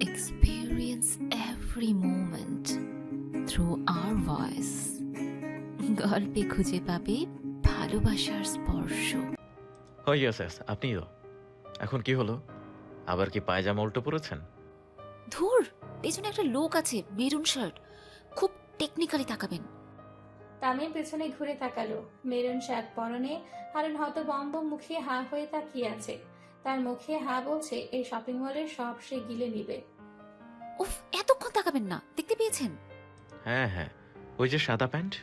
experience every moment through our voice. গল্পে খুঁজে পাবে ভালোবাসার স্পর্শ। ও ইয়েস ইয়েস আপনি তো এখন কি হলো? আবার কি পায়জামা উল্টো পড়েছেন ধুর পেছনে একটা লোক আছে মেরুন শার্ট। খুব টেকনিক্যালি তাকাবেন। তামিম পেছনে ঘুরে তাকালো। মেরুন শার্ট পরনে হারুন হতবম্ব মুখে হা হয়ে তাকিয়ে আছে। তার মুখে হা বলছে এই শপিং মলের সব সে গিলে নিবে। উফ এতক্ষণ তাকাবেন না দেখতে পেয়েছেন? হ্যাঁ হ্যাঁ। ওই যে সাদা প্যান্ট?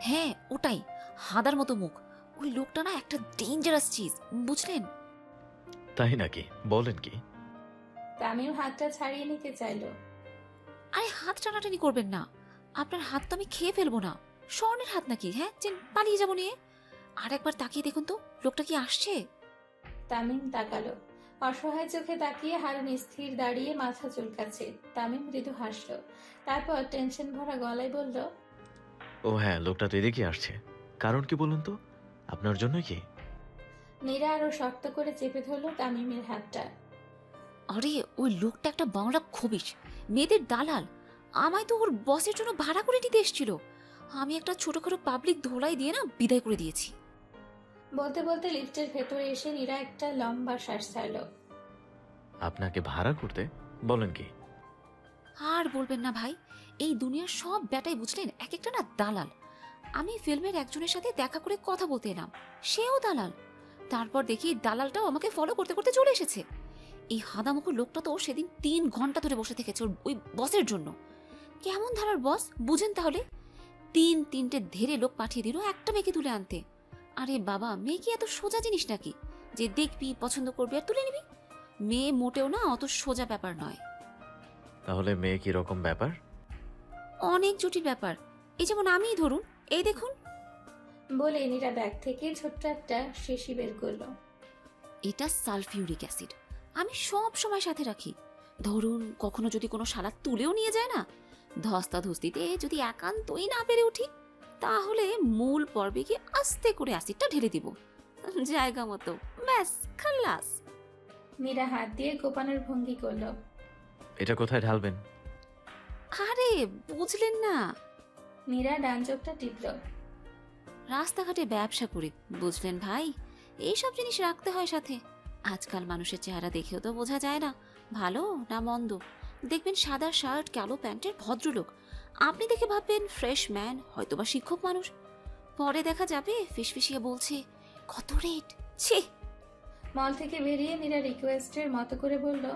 হ্যাঁ ওটাই হাদার মতো মুখ। ওই লোকটা না একটা ডেঞ্জারাস চিজ বুঝলেন? তাই নাকি? বলেন কি? তামিম হাতটা ছাড়িয়ে নিতে চাইলো। আরে হাত টানাটানি করবেন না। আপনার হাত তো আমি খেয়ে ফেলব না। স্বর্ণের হাত নাকি হ্যাঁ? যে পালিয়ে যাব নিয়ে। আর একবার তাকিয়ে দেখুন তো লোকটা কি আসছে? তামিম তাকালো। অসহায় চোখে তাকিয়ে হারুন স্থির দাঁড়িয়ে মাথা চুলকাচ্ছে। তামিম মৃদু হাসলো। তারপর টেনশন ভরা গলায় বলল ও হ্যাঁ লোকটা তো এদিকে আসছে। কারণ কি বলুন তো? আপনার জন্য কি? নীরা আরও শক্ত করে চেপে ধরলো তামিমের হাতটা। আরে ওই লোকটা একটা বাংলা খবিস মেয়েদের দালাল। আমায় তো ওর বসের জন্য ভাড়া করে নিতে এসেছিল। আমি একটা ছোটখাটো পাবলিক ধোলাই দিয়ে না বিদায় করে দিয়েছি। বলতে বলতে লিফটের ভেতরে এসে নীরা একটা লম্বা শ্বাস ছাড়লো। আপনাকে ভাড়া করতে? বলেন কি? আর বলবেন না ভাই এই দুনিয়ার সব ব্যাটাই বুঝলেন এক একটা না দালাল। আমি ফিল্মের একজনের সাথে দেখা করে কথা বলতে এলাম সেও দালাল। তারপর দেখি দালালটাও আমাকে ফলো করতে করতে চলে এসেছে। এই হাদামুখো লোকটা তো সেদিন তিন ঘণ্টা ধরে বসে থেকেছে ওর ওই বসের জন্য। কেমন ধারার বস বুঝেন তাহলে? তিন তিনটে ধেরে লোক পাঠিয়ে দিল একটা মেয়েকে তুলে আনতে। আরে বাবা মেয়ে কি এত সোজা জিনিস নাকি? যে দেখবি পছন্দ করবি আর তুলে নিবি? মেয়ে মোটেও না অত সোজা ব্যাপার নয়। তাহলে মেয়ে কি রকম ব্যাপার? অনেক জটিল ব্যাপার। এই যেমন আমিই ধরুন এই দেখুন। বলে নীরা ব্যাগ থেকে ছোট্ট একটা শিশি বের করল। এটা সালফিউরিক অ্যাসিড। আমি সব সময় সাথে রাখি। ধরুন কখনো যদি কোনো শালা তুলেও নিয়ে যায় না? ধস্তা ধস্তিতে যদি একান্তই না পেরে উঠি তাহলে মূল পর্বে গিয়ে আস্তে করে অ্যাসিডটা ঢেলে দিব। জায়গা মতো। ব্যাস খাল্লাস নীরা হাত দিয়ে কোপানোর ভঙ্গি করল। এটা কোথায় ঢালবেন? আরে বুঝলেন না। নীরা ডান চোখটা টিপলো। রাস্তাঘাটে ব্যবসা করি বুঝলেন ভাই? এইসব জিনিস রাখতে হয় সাথে। আজকাল মানুষের চেহারা দেখেও তো বোঝা যায় না। ভালো না মন্দ? দেখবেন সাদা শার্ট কালো প্যান্টের ভদ্রলোক। আপনি দেখে ভাববেন ফ্রেশ ম্যান হয়তোবা শিক্ষক মানুষ। পরে দেখা যাবে ফিসফিসিয়ে বলছে কত রেট? ছি। মল থেকে বেরিয়ে নীরা রিকোয়েস্টের মতো করে বলল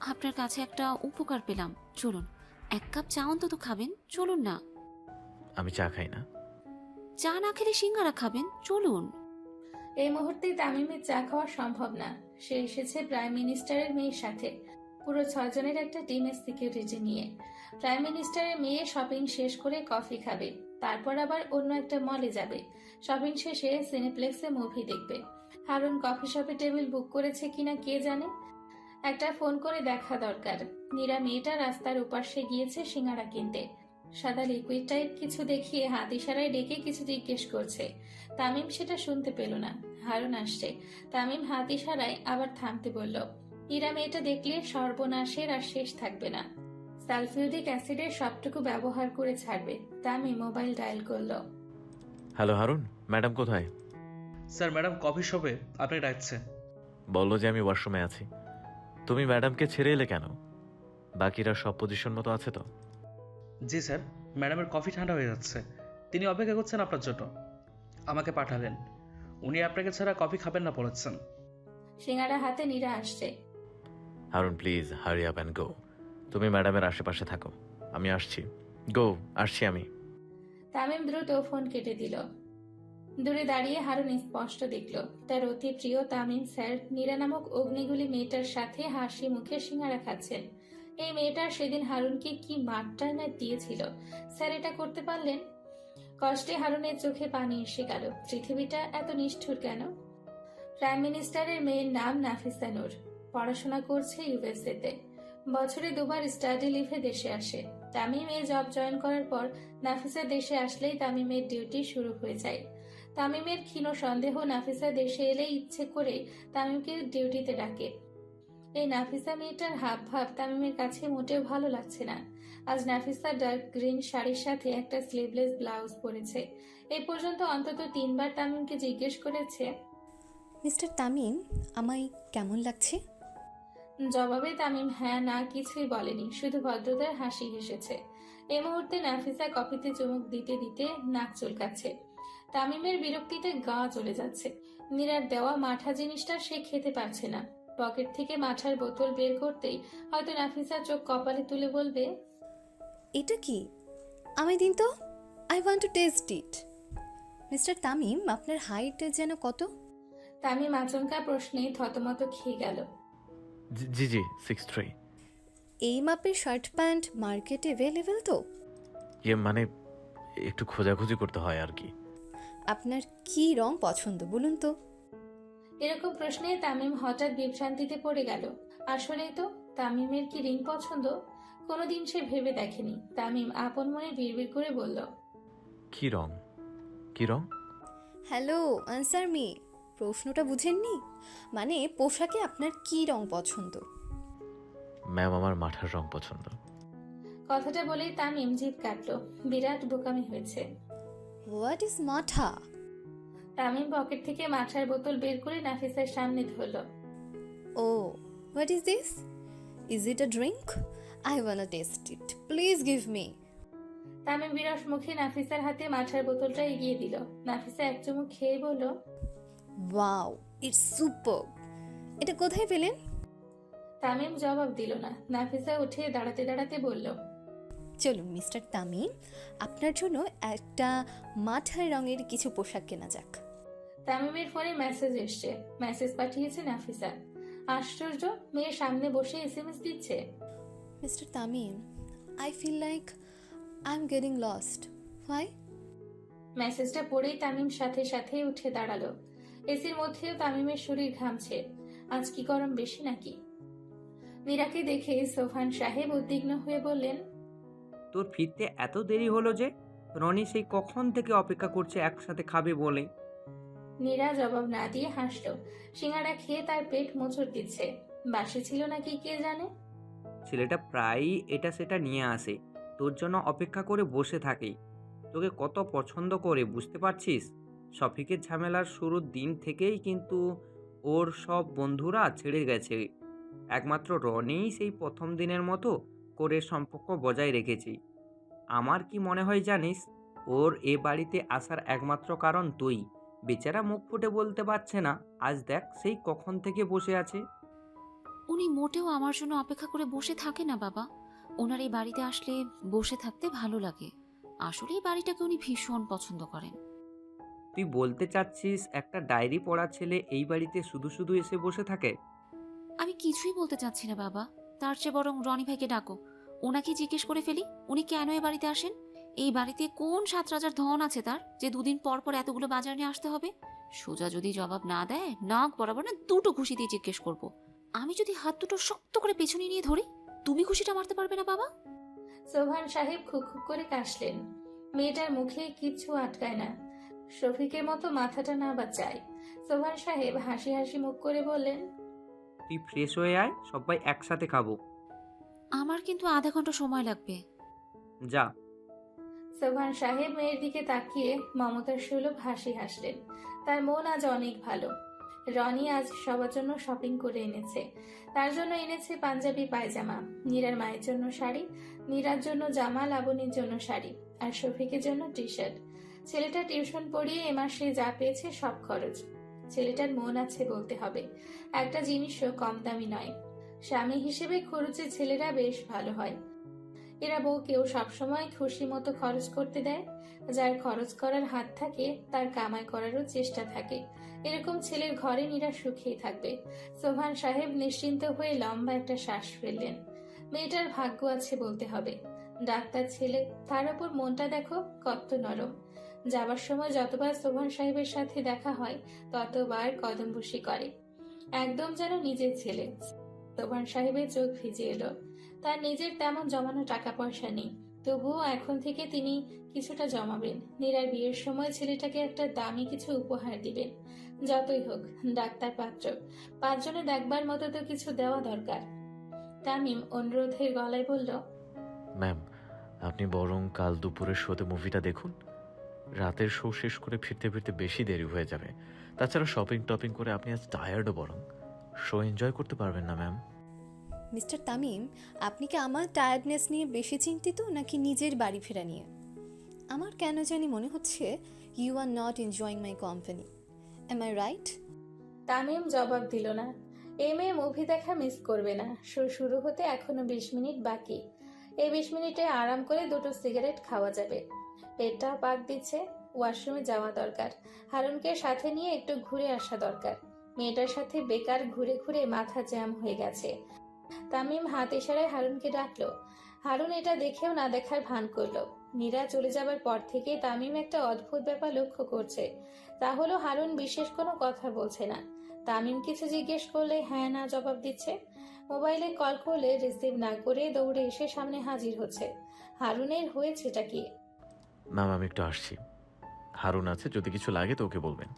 আপনার কাছে একটা উপকার পেলাম চলুন। এক কাপ চা অন্তত খাবেন চলুন না। আমি চা খাই না। চা না খেলে সিঙ্গারা খাবেন চলুন। এই মুহূর্তে তামিমের চা খাওয়া সম্ভব না। সে এসেছে প্রাইম মিনিস্টারের মেয়ের সাথে। পুরো ছজনের একটা টিমের সিকিউরিটি নিয়ে। প্রাইম মিনিস্টারের মেয়ে শপিং শেষ করে কফি খাবে, তারপর আবার অন্য একটা মলে যাবে। শপিং শেষে সিনেপ্লেক্সে মুভি দেখবে। হারুন কফি শপে টেবিল বুক করেছে কিনা কে জানে? একটা ফোন করে দেখা দরকার। নীরা মেয়েটা রাস্তার উপাশে গিয়েছে সিঙ্গারা কিনতে। সাদা লিকুইড টাইপ কিছু দেখিয়ে হাত ইশারায় ডেকে কিছু জিজ্ঞেস করছে। তামিম সেটা শুনতে পেল না। হারুন আসছে। তামিম হাত ইশারায় আবার থামতে বলল ইরা মেয়েটা দেখলে সর্বনাশের আর শেষ থাকবে না। সালফিউরিক অ্যাসিডের সবটুকু ব্যবহার করে ছাড়বে। তামিম মোবাইল ডায়াল করল। হ্যালো হারুন। ম্যাডাম কোথায়? স্যার ম্যাডাম কফি শপে আপনাকে ডাকছে। বলল যে আমি ওয়াশরুমে আছি। তুমি ম্যাডামকে ছেড়ে এলে কেন? বাকিরা সব পজিশন মতো আছে তো? জি স্যার। ম্যাডামের কফি ঠান্ডা হয়ে যাচ্ছে। তিনি অপেক্ষা করছেন আপনার জন্য। আমাকে পাঠালেন। উনি আপনাকে ছাড়া কফি খাবেন না বলেছেন। সিঙ্গারা হাতে নিরা আসছে। Harun, please hurry up and go তুমি ম্যাডামের আশেপাশে থাকো। আমি আসছি। গো আসছি আমি। তামিম দ্রুত ফোন কেটে দিল। দূরে দাঁড়িয়ে হারুন স্পষ্ট দেখল। তার অতি প্রিয় তামিম স্যার নীরা নামক অগ্নিগুলি মেয়েটার সাথে হাসি মুখে সিঙ্গারা খাচ্ছেন। এই মেয়েটার সেদিন হারুনকে কি মারটা না দিয়েছিল? স্যার এটা করতে পারলেন? কষ্টে হারুনের চোখে পানি এসে গেল। পৃথিবীটা এত নিষ্ঠুর কেন? প্রাইম মিনিস্টারের মেয়ের নাম নাফিসা নূর। পড়াশোনা করছে ইউএসএ তে বছরে দুবার স্টাডি লিভে দেশে আসে। তামিম এ জব জয়েন করার পর নাফিসা দেশে আসলেই তামিমের ডিউটি শুরু হয়ে যায়। তামিমের ক্ষীণ সন্দেহ নাফিসা দেশে এলে ইচ্ছে করে তামিমকে ডিউটিতে ডাকে। এই নাফিসা মেয়েটার হাব ভাব তামিমের কাছে মোটেও ভালো লাগছে না। আজ নাফিসা ডার্ক গ্রিন শাড়ির সাথে একটা স্লিভলেস ব্লাউজ পরেছে। এই পর্যন্ত অন্তত তিনবার তামিমকে জিজ্ঞেস করেছে, মিস্টার তামিম, আমায় কেমন লাগছে? জবাবে তামিম হ্যাঁ না কিছুই বলেনি। শুধু ভদ্রতার হাসি হেসেছে। এ মুহূর্তে নাফিসা কফিতে চুমুক দিতে দিতে নাক চুলকাচ্ছে। তামিমের বিরক্তিতে গা চলে যাচ্ছে। নীরার দেওয়া মাঠা জিনিসটা সে খেতে পারছে না। পকেট থেকে মাঠার বোতল বের করতেই হয়তো নাফিসা চোখ কপালে তুলে বলবে এটা কি? আমি দিন তো। I want to taste it mister Tamim আপনার হাইট যেন কত? তামিম আচমকা প্রশ্নে থতমত খেয়ে গেল। জি- জি জি সিক্স থ্রি এই মাপের শার্ট প্যান্ট মার্কেটে অ্যাভেলেবেল তো? ইয়ে মানে একটু খোঁজাখুঁজি করতে হয় আর কি। আপনার কি রং পছন্দ বলুন তো? এরকম প্রশ্নে তামিম হঠাৎ বিভ্রান্তিতে পড়ে গেল। আসলেই তো তামিমের কি রিং পছন্দ? কোনোদিন সে ভেবে দেখেনি। তামিম আপন মনে বিড়বিড় করে বলল কি রং? কি রং? হ্যালো আনসার মি প্রশ্নটা বুঝেননি? মানে পোশাকে আপনার কি রং পছন্দ? ম্যাম আমার মাঠার রং পছন্দ। কথাটা বলেই তামিম জিভ কাটল। বিরাট বোকামি হয়েছে। হোয়াট ইজ মাঠা তামিম পকেট থেকে মাঠার বোতল বের করে নাফিসার সামনে ধরল। ও what is this is it a drink I want taste it please give me Tamim বিরস মুখে নাফিসার হাতে মাঠার বোতলটা এগিয়ে দিল। নাফিসা এক চুমুক খেয়ে বলল ওয়াও ইটস সুপার এটা কোথায় পেলেন? তামিম জবাব দিল না। নাফিসা উঠে দাঁড়াতে দাঁড়াতে বলল চলুন মিস্টার তামিম আপনার জন্য একটা মাঠার রঙের কিছু পোশাক কেনা যাক। তামিমের ফোনে মেসেজ এসছে। মেসেজ পাঠিয়েছে নাফিসা। আশ্চর্য মেয়ের সামনে বসে এসএমএস দিচ্ছে। Mister Tamim I feel like I am getting lost why মেসেজটা পড়েই তামিম সাথে সাথে উঠে দাঁড়াল। এসির মধ্যেও তামিমের শরীর ঘামছে। আজ কি গরম বেশি নাকি? মীরাকে দেখে সোফান সাহেব উদ্বিগ্ন হয়ে বললেন তোর ফিরতে এত দেরি হলো যে? রনি সেই কখন থেকে অপেক্ষা করছে একসাথে খাবে বলে? নীরা জবাব না দিয়ে হাসলো। সিঙ্গারা খেয়ে তার পেট মোচড় দিচ্ছে। বাসি ছিল নাকি কে জানে? ছেলেটা প্রায়ই এটা সেটা নিয়ে আসে। তোর জন্য অপেক্ষা করে বসে থাকে। তোকে কত পছন্দ করে বুঝতে পারছিস? শফিকের ঝামেলার শুরুর দিন থেকেই কিন্তু ওর সব বন্ধুরা ছেড়ে গেছে। একমাত্র রনিই সেই প্রথম দিনের মতো করে সম্পর্ক বজায় রেখেছে। আমার কি মনে হয় জানিস, ওর এ বাড়িতে আসার একমাত্র কারণ তুই। বেচারা মুখ ফুটে বলতে পারছে না, আজ দেখ সেই কখন থেকে বসে আছে। উনি মোটেও আমার জন্য অপেক্ষা করে বসে থাকে না বাবা। ওনার এই বাড়িতে আসলে বসে থাকতে ভালো লাগে। আসলে এই বাড়িটাকে উনি ভীষণ পছন্দ করেন। তুই বলতে চাচ্ছিস একটা ডায়েরি পড়া ছেলে এই বাড়িতে শুধু শুধু এসে বসে থাকে? আমি কিছুই বলতে চাচ্ছি না বাবা। তার চেয়ে বরং রনি ভাইকে ডাকো। ওনাকে জিজ্ঞেস করে ফেলি উনি কেন এ বাড়িতে আসেন? এই বাড়িতে কোন সাত রাজার ধন আছে তার যে দুদিন পর পর এতগুলো বাজার নিয়ে আসতে হবে? সোজা যদি জবাব না দেয় নাক বরাবর না দুটো ঘুষি দিয়ে জিজ্ঞেস করব। আমি যদি হাত দুটো শক্ত করে পেছনে নিয়ে ধরি তুমি ঘুষিটা মারতে পারবে না বাবা? সোভান সাহেব খুক খুক করে কাশলেন। মেয়েটার মুখে কিচ্ছু আটকায় না। শফিকের মতো মাথাটা না বাঁচায়। সোভান সাহেব হাসি হাসি মুখ করে বললেন তুই ফ্রেশ হয়ে আয় সবাই একসাথে খাব। আমার কিন্তু আধা ঘণ্টা সময় লাগবে। যা। সোভান সাহেব মেয়ের দিকে তাকিয়ে মমতার সুলভ হাসি হাসলেন। তার মন আজ অনেক ভালো। রনি আজ সবার জন্য শপিং করে এনেছে। তার জন্য এনেছে পাঞ্জাবি পায়জামা। নীরার মায়ের জন্য শাড়ি নীরার জন্য জামা লাবণীর জন্য শাড়ি আর শফিকের জন্য টি শার্ট ছেলেটা টিউশন পড়িয়ে এ মাসে যা পেয়েছে সব খরচ। ছেলেটার মন আছে বলতে হবে। একটা জিনিসও কম দামি নয়। স্বামী হিসেবে খরচে ছেলেরা বেশ ভালো হয়। এরা বউকেও সবসময় খুশি মতো খরচ করতে দেয়। যার খরচ করার হাত থাকে, তার কামাই করারও চেষ্টা থাকে। এরকম ছেলের ঘরে নিরা সুখেই থাকবে। সোভান সাহেব নিশ্চিন্ত হয়ে লম্বা একটা শ্বাস ফেললেন। মেয়েটার ভাগ্য আছে বলতে হবে। ডাক্তার ছেলে, তার ওপর মনটা দেখো কত নরম। যাবার সময় যতবার সোভান সাহেবের সাথে দেখা হয়, ততবার কদমবুসি করে। একদম যেন নিজের ছেলে। সোভান সাহেবের চোখ ভিজে এলো। তার নিজের তেমন জমানো টাকা পয়সা নেই। তবুও এখন থেকে তিনি কিছুটা জমাবেন। নীরার বিয়ের সময় ছেলেটাকে একটা দামি কিছু উপহার দিবেন। যতই হোক, ডাক্তার পাত্র। পাঁচজনে দেখবার মতো তো কিছু দেওয়া দরকার। তামিম অনুরোধের গলায় বলল, ম্যাম, আপনি বরং কাল দুপুরের শোতে মুভিটা দেখুন। রাতের শো শেষ করে ফিরতে ফিরতে বেশি দেরি হয়ে যাবে। তাছাড়া শপিং টপিং করে আপনি আজ টায়ার্ডও বরং। শো এনজয় করতে পারবেন না ম্যাম মিস্টার তামিম আপনি কি আমার টায়ার্ডনেস নিয়ে বেশি চিন্তিত নাকি নিজের বাড়ি ফেরা নিয়ে? আমার কেন জানি মনে হচ্ছে you are not enjoying my company am I right Tamim জবাব দিল না। এই মেয়ে মুভি দেখা মিস করবে না। শো শুরু হতে এখনও বিশ মিনিট বাকি। এই বিশ মিনিটে আরাম করে দুটো সিগারেট খাওয়া যাবে। পেটটা পাক দিচ্ছে, ওয়াশরুমে যাওয়া দরকার। হারুনকে সাথে নিয়ে একটু ঘুরে আসা দরকার। মেয়েটার সাথে বেকার ঘুরে ঘুরে মাথা জ্যাম হয়ে গেছে। তামিম হাত ইশারায় হারুনকে ডাকলো। হারুন এটা দেখেও না দেখার ভান করল। মীরা চলে যাবার পর থেকে তামিম একটা অদ্ভুত ব্যাপার লক্ষ্য করছে। তা হলো হারুন বিশেষ কোনো কথা বলছে না। তামিম কিছু জিজ্ঞেস করলে হ্যাঁ না জবাব দিচ্ছে। মোবাইলে কল করলে রিসিভ না করে দৌড়ে এসে সামনে হাজির হচ্ছে। হারুনের হয়েছেটা কি? ম্যাম আমি একটু আসছি। হারুন আছে যদি কিছু লাগে তো ওকে বলবেন।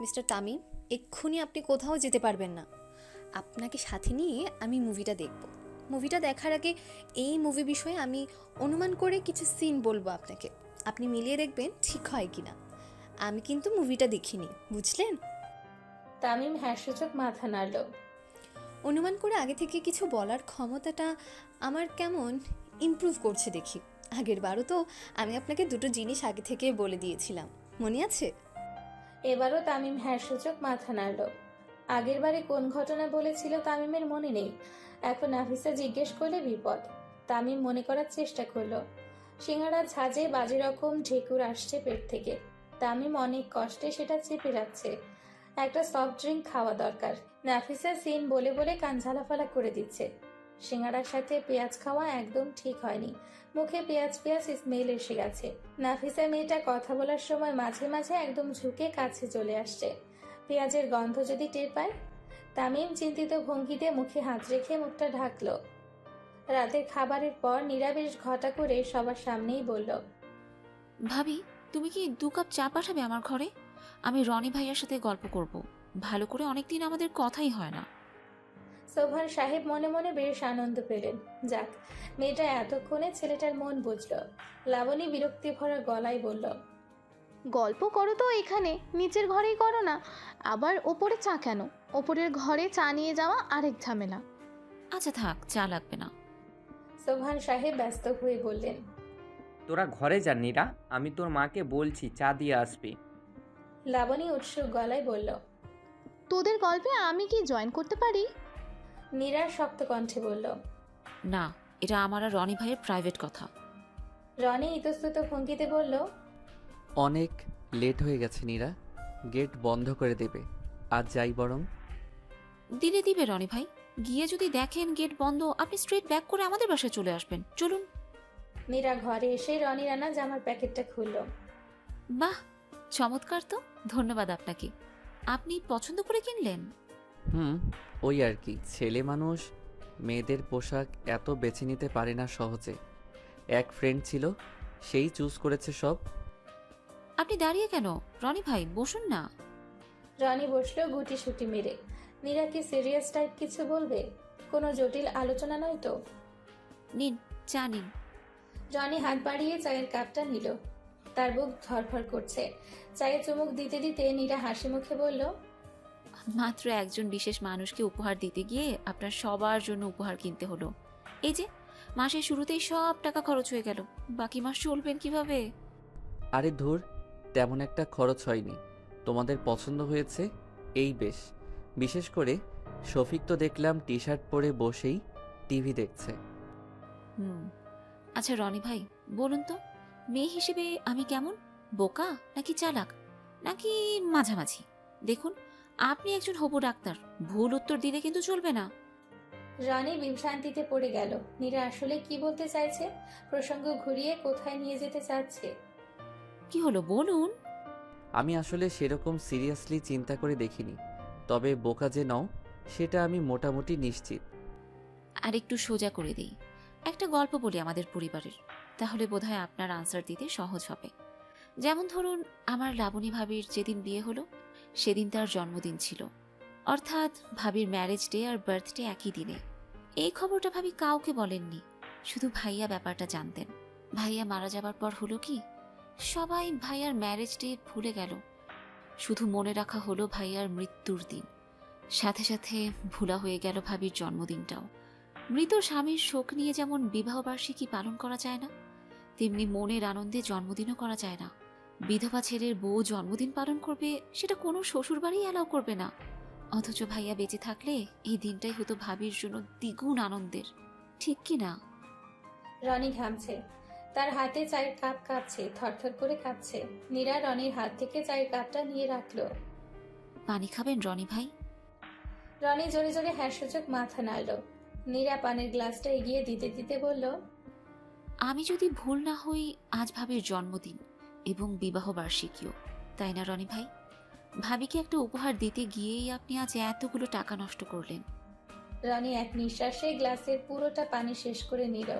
মিস্টার তামিম এক্ষুনি আপনি কোথাও যেতে পারবেন না। আপনাকে সাথে নিয়ে আমি মুভিটা দেখব। মুভিটা দেখার আগে এই মুভি বিষয়ে আমি অনুমান করে কিছু সিন বলব আপনাকে। আপনি মিলিয়ে দেখবেন ঠিক হয় কি না আমি কিন্তু মুভিটা দেখিনি বুঝলেন? তামিম হ্যাসূচক মাথা নাড়ল। অনুমান করে আগে থেকে কিছু বলার ক্ষমতাটা আমার কেমন ইমপ্রুভ করছে দেখি। আগের বারও তো আমি আপনাকে দুটো জিনিস আগে থেকে বলে দিয়েছিলাম। মনে আছে? এবারও তামিম হ্যাসূচক মাথা নাড়ল। আগের বারে কোন ঘটনা বলেছিল তামিমের মনে নেই। এখন নাফিসা জিজ্ঞেস করলে বিপদ। তামিম মনে করার চেষ্টা করল। সিঙ্গারা ঝাঁজে বাজে রকম ঢেকুর আসছে পেট থেকে। তামিম অনেক কষ্টে সেটা চেপে রাখছে। একটা সফট ড্রিঙ্ক খাওয়া দরকার। নাফিসা সিন বলে বলে কান ঝালাফালা করে দিচ্ছে। সিঙ্গারার সাথে পেঁয়াজ খাওয়া একদম ঠিক হয়নি। মুখে পেঁয়াজ পেঁয়াজ স্মেল এসে গেছে। নাফিসা মেয়েটা কথা বলার সময় মাঝে মাঝে একদম ঝুঁকে কাছে চলে আসছে। পেঁয়াজের গন্ধ যদি টের পায়? তামিম চিন্তিত ভঙ্গিতে মুখে হাত রেখে মুখটা ঢাকলো। রাতের খাবারের পর নিরামিষ ঘটা করে সবার সামনেই বলল, ভাবি, তুমি কি দু কাপ চা পাঠাবে আমার ঘরে? আমি রনি ভাইয়ার সাথে গল্প করব। ভালো করে অনেকদিন আমাদের কথাই হয় না। সোভান সাহেব মনে মনে বেশ আনন্দ পেলেন। যাক মেয়েটা এতক্ষণে ছেলেটার মন বুঝল। লাবণী বিরক্তি ভরা গলায় বলল গল্প করো তো এখানে নিচের ঘরেই করো না আবার ওপরে চা কেন? ওপরের ঘরে চা নিয়ে যাওয়া আরেক ঝামেলা। আচ্ছা থাক চা লাগবে না। সোভান সাহেব ব্যস্ত হয়ে বললেন তোরা ঘরে যান নীরা। আমি তোর মাকে বলছি চা দিয়ে আসবি। লাবণী উৎসুক গলায় বলল তোদের গল্পে আমি কি জয়েন করতে পারি? নীরার শক্ত কণ্ঠে বলল না এটা আমার আর রনি ভাইয়ের প্রাইভেট কথা। রনি ইতস্তত ভঙ্গিতে বলল অনেক লেট হয়ে গেছে নীরা গেট বন্ধ করে দেবে আজ যাই বরং। দিলে দিবে রনি ভাই গিয়ে যদি দেখেন গেট বন্ধ আপনি স্ট্রেট ব্যাক করে আমাদের বাসায় চলে আসবেন। চলুন। মীরা ঘরে এসে রনি রানা জামার প্যাকেটটা খুলল। বাহ চমৎকার তো ধন্যবাদ আপনাকে। আপনি পছন্দ করে কিনলেন? হুম ওই আর কি। ছেলে মানুষ মেয়েদের পোশাক এত বেছে নিতে পারে না সহজে। এক ফ্রেন্ড ছিল সেই চুজ করেছে সব। আপনি দাঁড়িয়ে কেন? রনি ভাই বসুন না। রনি বসল গুটি সুটি মেরে। নীরা কি সিরিয়াস টাইপ কিছু বলবে? কোনো জটিল আলোচনা নয় তো? নিন চা নিন। রনি হাত বাড়িয়ে চায়ের কাপটা নিল। তার বুক ধরফর করছে। চায়ে চুমুক দিতে দিতে নীরা হাসি মুখে বলল মাত্র একজন বিশেষ মানুষকে উপহার দিতে গিয়ে আপনার সবার জন্য উপহার কিনতে হলো। এই যে মাসের শুরুতেই সব টাকা খরচ হয়ে গেল। বাকি মাস চলবেন কীভাবে? আরে ধুর তেমন একটা খরচ হয়নি। তোমাদের পছন্দ হয়েছে? এই বেশ। বিশেষ করে শফিক তো দেখলাম টি শার্ট পরে বসেই টিভি দেখছে। হুম। আচ্ছা রনি ভাই বলুন তো মেয়ে হিসেবে আমি কেমন? বোকা নাকি চালাক? নাকি মাঝামাঝি? দেখুন আপনি একজন হবু ডাক্তার। ভুল উত্তর দিলে কিন্তু চলবে না। রনি বিভ্রান্তিতে পড়ে গেল। নীরা আসলে কি বলতে চাইছে? প্রসঙ্গ ঘুরিয়ে কোথায় নিয়ে যেতে চাচ্ছে? কি হলো বলুন। আমি আসলে সেরকম সিরিয়াসলি চিন্তা করে দেখিনি। তবে বোকা যে নও সেটা আমি মোটামুটি নিশ্চিত। আর একটু সোজা করে দিই। একটা গল্প বলি আমাদের পরিবারের। তাহলে বোধহয় আপনার আনসার দিতে সহজ হবে। যেমন ধরুন আমার লাবণী ভাবির যেদিন বিয়ে হলো সেদিন তার জন্মদিন ছিল। অর্থাৎ ভাবির ম্যারেজ ডে আর বার্থডে একই দিনে। এই খবরটা ভাবি কাউকে বলেননি, শুধু ভাইয়া ব্যাপারটা জানতেন। ভাইয়া মারা যাবার পর হলো কি, সবাই ভাইয়ার ম্যারেজ ডে ভুলে গেল। শুধু মনে রাখা হলো ভাইয়ার মৃত্যুর দিন। সাথে সাথে ভুলা হয়ে গেল ভাবির জন্মদিনটাও। মৃত স্বামীর শোক নিয়ে যেমন বিবাহবার্ষিকী পালন করা যায় না, তেমনি মনের আনন্দে জন্মদিনও করা যায় না। বিধবা ছেলের বউ জন্মদিন পালন করবে সেটা কোনো শ্বশুরবাড়ি অ্যালাউ করবে না। অথচ ভাইয়া বেঁচে থাকলে এই দিনটাই হতো ভাবির জন্য দ্বিগুণ আনন্দের। ঠিক কি না? রনি ঘামছে। তার হাতে চায়ের কাপ কাঁপছে থরথর করে কাঁপছে। নীরা রনির হাত থেকে চায়ের কাপটা নিয়ে রাখল। পানি খাবেন রনি ভাই? রনি জোরে জোরে হ্যাঁ সূচক মাথা নাড়ল। নীরা পানের গ্লাসটা এগিয়ে দিতে দিতে বলল আমি যদি ভুল না হই আজ ভাবির জন্মদিন। এবং বিবাহ বার্ষিকীও তাই না রনি ভাই? ভাবিকে একটা উপহার দিতে গিয়েই আপনি আজ এতগুলো টাকা নষ্ট করলেন। রনি এক নিঃশ্বাসে গ্লাসের পুরোটা পানি শেষ করে নিল।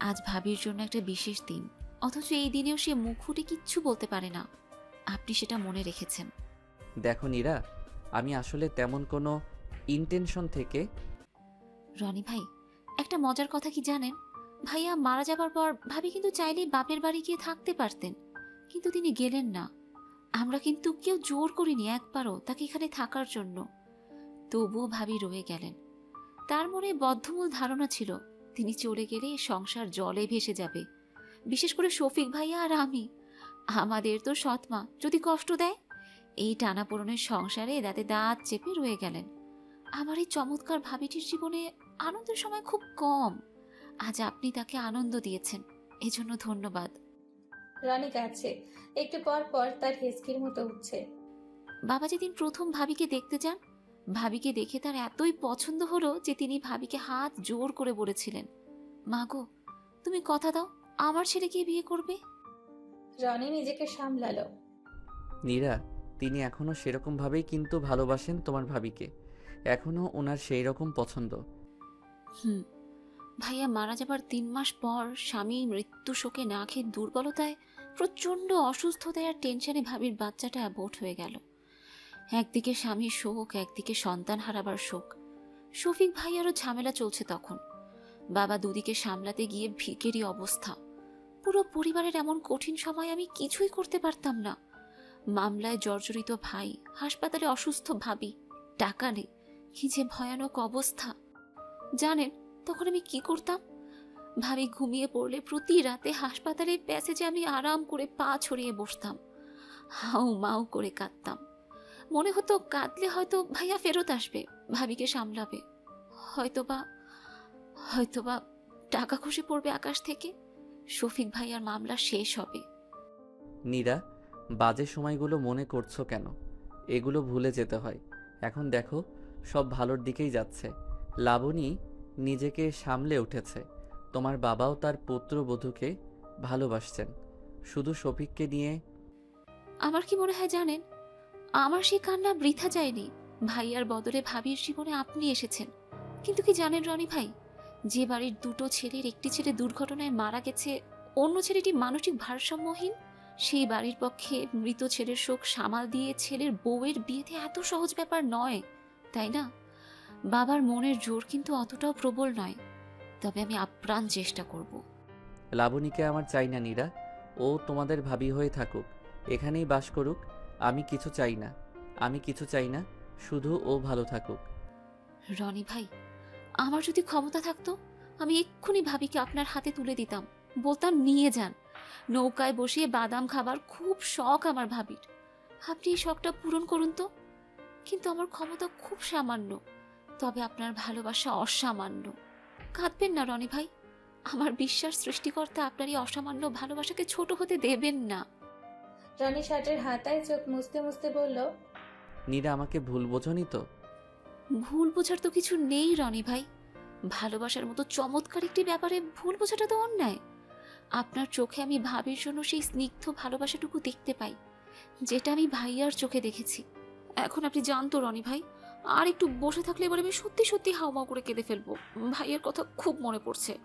আজ ভাবির জন্য একটা বিশেষ দিন অথচ এই দিনেও সে মুখ ফুটে কিচ্ছু বলতে পারে না। আপনি সেটা মনে রেখেছেন। দেখো নীরা আমি আসলে তেমন কোনো ইন্টেনশন থেকে রনি ভাই একটা মজার কথা কি জানেন? ভাইয়া মারা যাবার পর ভাবি কিন্তু চাইলেই বাপের বাড়ি গিয়ে থাকতে পারতেন। কিন্তু তিনি গেলেন না। আমরা কিন্তু কেউ জোর করিনি একবারও তাকে এখানে থাকার জন্য। তবুও ভাবি রয়ে গেলেন। তার মনে বদ্ধমূল ধারণা ছিল, তিনি চলে গেলে সংসার জলে ভেসে যাবে। বিশেষ করে শফিক ভাইয়া আর আমি। আমাদের তো সৎমা যদি কষ্ট দেয়? এই টানাপোড়নের সংসারে দাঁতে দাঁত চেপে রয়ে গেলেন। আমার এই চমৎকার ভাবিটির জীবনে আনন্দের সময় খুব কম। আজ আপনি তাকে আনন্দ দিয়েছেন। এজন্য ধন্যবাদ। রানী কাছে। একটু পর পর তার হেসকির মতো উঠছে বাবা যেদিন প্রথম ভাবিকে দেখতে যান ভাবিকে দেখে তার এতই পছন্দ হলো যে তিনি ভাবিকে হাত জোর করে বলেছিলেন মা গো তুমি কথা দাও আমার ছেলেকে বিয়ে করবে? রনি নিজেকে সামলালো। নীরা তিনি এখনও সেরকমভাবেই কিন্তু ভালোবাসেন তোমার ভাবিকে। এখনও ওনার সেই রকম পছন্দ। হুম ভাইয়া মারা যাবার তিন মাস পর স্বামী মৃত্যু শোকে না খেয়ে দুর্বলতায় প্রচণ্ড অসুস্থতায় আর টেনশনে ভাবির বাচ্চাটা অ্যাবোর্ট হয়ে গেল। একদিকে স্বামীর শোক, একদিকে সন্তান হারাবার শোক। শফিক ভাইয়ারও ঝামেলা চলছে তখন। বাবা দুদিকে সামলাতে গিয়ে ভিকেরই অবস্থা। পুরো পরিবারের এমন কঠিন সময় আমি কিছুই করতে পারতাম না। মামলায় জর্জরিত ভাই, হাসপাতালে অসুস্থ ভাবি, টাকা নেই। কি যে ভয়ানক অবস্থা। জানেন তখন আমি কি করতাম? ভাবি ঘুমিয়ে পড়লে প্রতি রাতে হাসপাতালের প্যাসেজে আমি আরাম করে পা ছড়িয়ে বসতাম। হাউ মাউ করে কাঁদতাম। মনে হতো কাঁদলে হয়তো ভাইয়া ফেরত আসবে, ভাবিকে সামলাবে। হয়তোবা হয়তোবা টাকা খসে পড়বে আকাশ থেকে। শফিক ভাইয়ার মামলা শেষ হবে। নীরা, বাজে সময়গুলো মনে করছ কেন? এগুলো ভুলে যেতে হয়। এখন দেখো, সব ভালোর দিকেই যাচ্ছে। লাবণী নিজেকে সামলে উঠেছে। তোমার বাবাও তার পুত্রবধূকে ভালোবাসছেন। শুধু শফিককে নিয়ে আমার কি মনে হয় জানেন? আমার সেই কান্না বৃথা যায়নি। ভাইয়ার বদলে ভাবির জীবনে আপনি এসেছেন। কিন্তু কি জানেন রনি ভাই? যে বাড়ির দুটো ছেলের একটি ছেলে দুর্ঘটনায় মারা গেছে, অন্য ছেলেটি মানসিক ভারসাম্যহীন? সেই বাড়ির পক্ষে মৃত ছেলের শোক সামাল দিয়ে ছেলের বউয়ের বিয়েতে এত সহজ ব্যাপার নয়, তাই না? বাবার মনের জোর কিন্তু অতটাও প্রবল নয়। তবে আমি আপ্রাণ চেষ্টা করব। লাবণীকে আমার চাই না নীরা। ও তোমাদের ভাবি হয়ে থাকুক। এখানেই বাস করুক। আমি কিছু চাই না। আমি কিছু চাই না। শুধু ও ভালো থাকুক। রনি ভাই আমার যদি ক্ষমতা থাকতো আমি এক্ষুনি ভাবিকে আপনার হাতে তুলে দিতাম। বলতাম নিয়ে যান। নৌকায় বসিয়ে বাদাম খাবার খুব শখ আমার ভাবির। আপনি এই শখটা পূরণ করুন তো। কিন্তু আমার ক্ষমতা খুব সামান্য। তবে আপনার ভালোবাসা অসামান্য। কাঁদবেন না রনি ভাই। আমার বিশ্বাস সৃষ্টিকর্তা আপনার এই অসামান্য ভালোবাসাকে ছোট হতে দেবেন না। রনি শার্টের হাতায় চোখ মুছতে মুছতে বলল নীরা আমাকে ভুল বোঝনি তো? ভুল বোঝার তো কিছু নেই রনি ভাই। ভালোবাসার মতো চমৎকার একটি ব্যাপারে ভুল বোঝাটা তো অন্যায়। আপনার চোখে আমি ভাবির জন্য সেই স্নিগ্ধ ভালোবাসাটুকু দেখতে পাই যেটা আমি ভাইয়ার চোখে দেখেছি। এখন আপনি জানতো রনি ভাই আর একটু বসে থাকলে এবার আমি সত্যি সত্যি হাওয়া করে কেঁদে ফেলব। ভাইয়ের কথা খুব মনে পড়ছে।